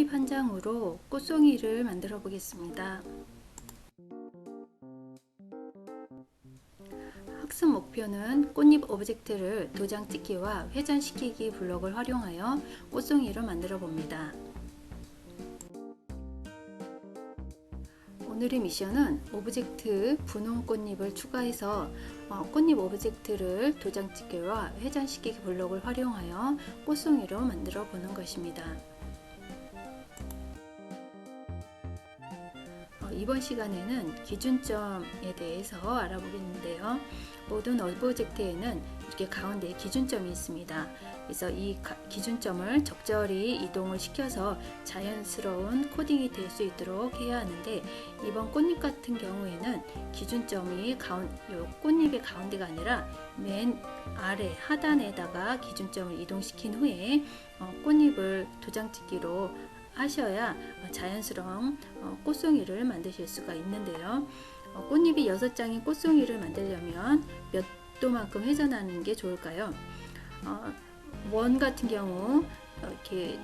꽃잎 한 장으로 꽃송이를 만들어 보겠습니다. 학습 목표는 꽃잎 오브젝트를 도장 찍기와 회전시키기 블록을 활용하여 꽃송이를 만들어 봅니다. 오늘의 미션은 오브젝트 분홍 꽃잎을 추가해서 어, 꽃잎 오브젝트를 도장 찍기와 회전시키기 블록을 활용하여 꽃송이로 만들어 보는 것입니다. 이번 시간에는 기준점에 대해서 알아보겠는데요. 모든 오브젝트에는 이렇게 가운데 기준점이 있습니다. 그래서 이 가- 기준점을 적절히 이동을 시켜서 자연스러운 코딩이 될 수 있도록 해야 하는데 이번 꽃잎 같은 경우에는 기준점이 가운, 요 꽃잎의 가운데가 아니라 맨 아래 하단에다가 기준점을 이동시킨 후에 어, 꽃잎을 도장찍기로 하셔야 어, 자연스러운 어, 꽃송이를 만드실 수가 있는데요. 어, 꽃잎이 6장인 꽃송이를 만들려면 몇 도만큼 회전하는 게 좋을까요? 어, 원 같은 경우 어, 이렇게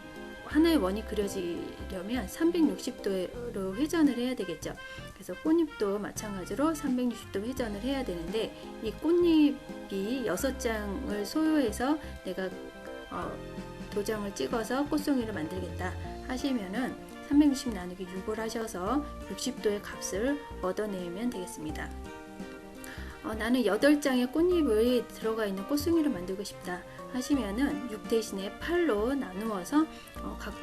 하나의 원이 그려지려면 360도로 회전을 해야 되겠죠. 그래서 꽃잎도 마찬가지로 360도 회전을 해야 되는데 이 꽃잎이 6장을 소요해서 내가 어, 도장을 찍어서 꽃송이를 만들겠다 하시면은 360 나누기 6을 하셔서 60도의 값을 얻어내면 되겠습니다. 어, 나는 8장의 꽃잎이 들어가 있는 꽃송이를 만들고 싶다 하시면은 6 대신에 8로 나누어서 어, 각,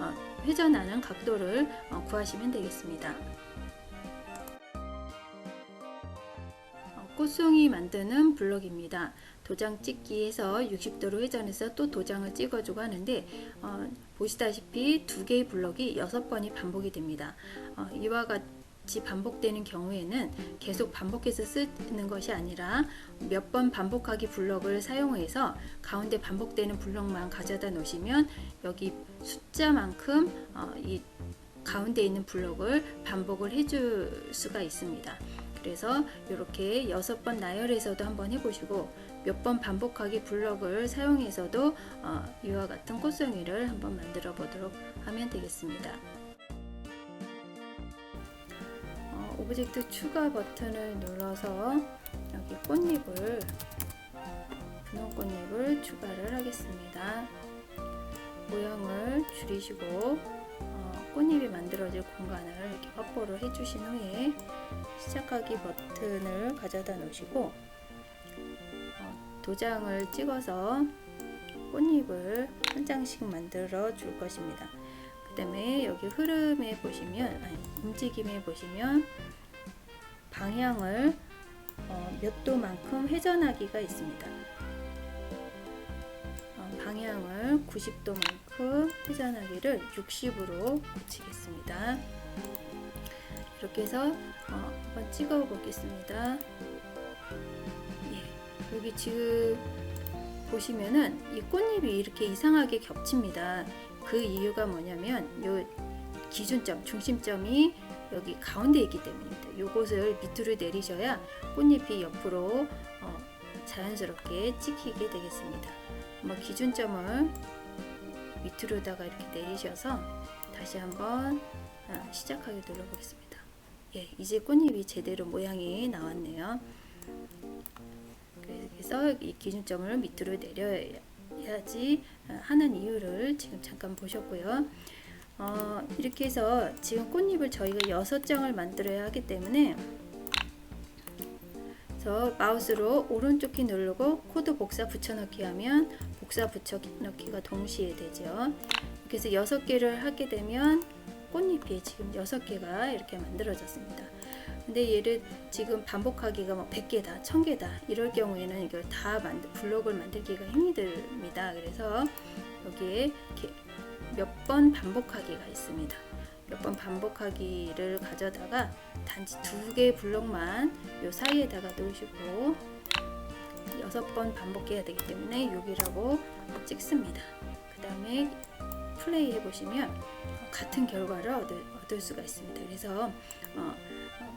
어, 회전하는 각도를 어, 구하시면 되겠습니다. 어, 꽃송이 만드는 블록입니다. 도장 찍기에서 60도로 회전해서 또 도장을 찍어주고 하는데 어, 보시다시피 두 개의 블록이 6번이 반복이 됩니다. 어, 이와 같이 반복되는 경우에는 계속 반복해서 쓰는 것이 아니라 몇 번 반복하기 블록을 사용해서 가운데 반복되는 블록만 가져다 놓으시면 여기 숫자만큼 어, 이 가운데 있는 블록을 반복을 해줄 수가 있습니다. 그래서 이렇게 여섯 번 나열해서도 한번 해보시고 몇 번 반복하기 블럭을 사용해서도 어, 이와 같은 꽃송이를 한번 만들어 보도록 하면 되겠습니다. 어, 오브젝트 추가 버튼을 눌러서 여기 꽃잎을 분홍 꽃잎을 추가를 하겠습니다. 모양을 줄이시고 어, 꽃잎이 만들어질 공간을 이렇게 확보를 해주신 후에 시작하기 버튼을 가져다 놓으시고 어, 도장을 찍어서 꽃잎을 한 장씩 만들어 줄 것입니다. 그 다음에 여기 흐름에 보시면 아니, 움직임에 보시면 방향을 어, 몇 도만큼 회전하기가 있습니다. 어, 방향을 90도만큼 회전하기를 60으로 고치겠습니다. 이렇게 해서 어, 한번 찍어 보겠습니다. 예, 여기 지금 보시면은 이 꽃잎이 이렇게 이상하게 겹칩니다. 그 이유가 뭐냐면 요 기준점, 중심점이 여기 가운데 있기 때문입니다. 요것을 밑으로 내리셔야 꽃잎이 옆으로 어, 자연스럽게 찍히게 되겠습니다. 뭐 기준점을 밑으로다가 이렇게 내리셔서 다시 한번 아, 시작하게 눌러보겠습니다. 예, 이제 꽃잎이 제대로 모양이 나왔네요. 그래서 이 기준점을 밑으로 내려야지 하는 이유를 지금 잠깐 보셨고요. 어, 이렇게 해서 지금 꽃잎을 저희가 여섯 장을 만들어야 하기 때문에 그래서 마우스로 오른쪽 키 누르고 코드 복사 붙여넣기 하면 복사 붙여넣기가 동시에 되죠. 그래서 여섯 개를 하게 되면 꽃잎이 지금 여섯 개가 이렇게 만들어졌습니다. 근데 얘를 지금 반복하기가 뭐 100개다, 1000개다 이럴 경우에는 이걸 다 만들, 블록을 만들기가 힘들입니다. 그래서 여기에 몇 번 반복하기가 있습니다. 몇 번 반복하기를 가져다가 단지 두 개의 블록만 요 사이에다가 놓으시고 여섯 번 반복해야 되기 때문에 6이라고 찍습니다. 그 다음에 플레이 해보시면 같은 결과를 얻을, 얻을 수가 있습니다. 그래서 어,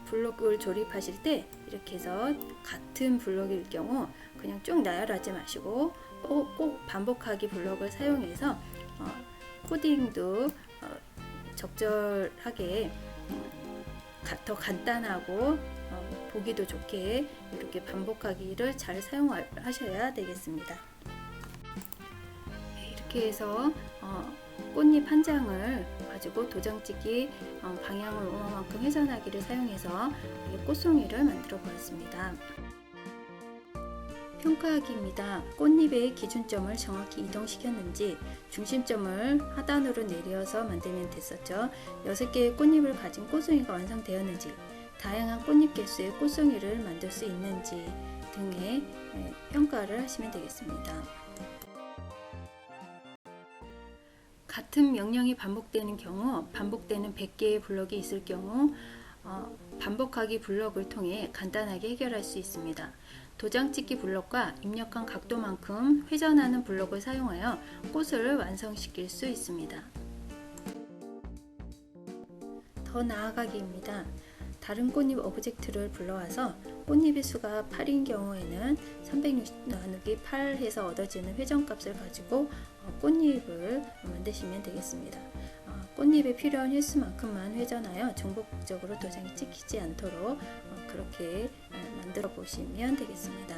블록을 조립하실 때 이렇게 해서 같은 블록일 경우 그냥 쭉 나열하지 마시고 꼭, 꼭 반복하기 블록을 사용해서 어, 코딩도 어, 적절하게 어, 가- 더 간단하고 어, 보기도 좋게 이렇게 반복하기를 잘 사용하셔야 되겠습니다. 네, 이렇게 해서 어, 꽃잎 한 장을 가지고 도장찍기 어, 방향을 오만큼 회전하기를 사용해서 이 꽃송이를 만들어 보았습니다. 평가하기입니다. 꽃잎의 기준점을 정확히 이동시켰는지 중심점을 하단으로 내려서 만들면 됐었죠. 6개의 꽃잎을 가진 꽃송이가 완성되었는지 다양한 꽃잎 개수의 꽃송이를 만들 수 있는지 등의 예, 평가를 하시면 되겠습니다. 같은 명령이 반복되는 경우 반복되는 100개의 블럭이 있을 경우 어, 반복하기 블럭을 통해 간단하게 해결할 수 있습니다. 도장 찍기 블럭과 입력한 각도만큼 회전하는 블럭을 사용하여 꽃을 완성시킬 수 있습니다. 더 나아가기입니다. 다른 꽃잎 오브젝트를 불러와서 꽃잎의 수가 8인 경우에는 360 나누기 8 해서 얻어지는 회전값을 가지고 어, 꽃잎을 만드시면 되겠습니다. 어, 꽃잎에 필요한 횟수만큼만 회전하여 중복적으로 도장이 찍히지 않도록 어, 그렇게 어, 만들어 보시면 되겠습니다.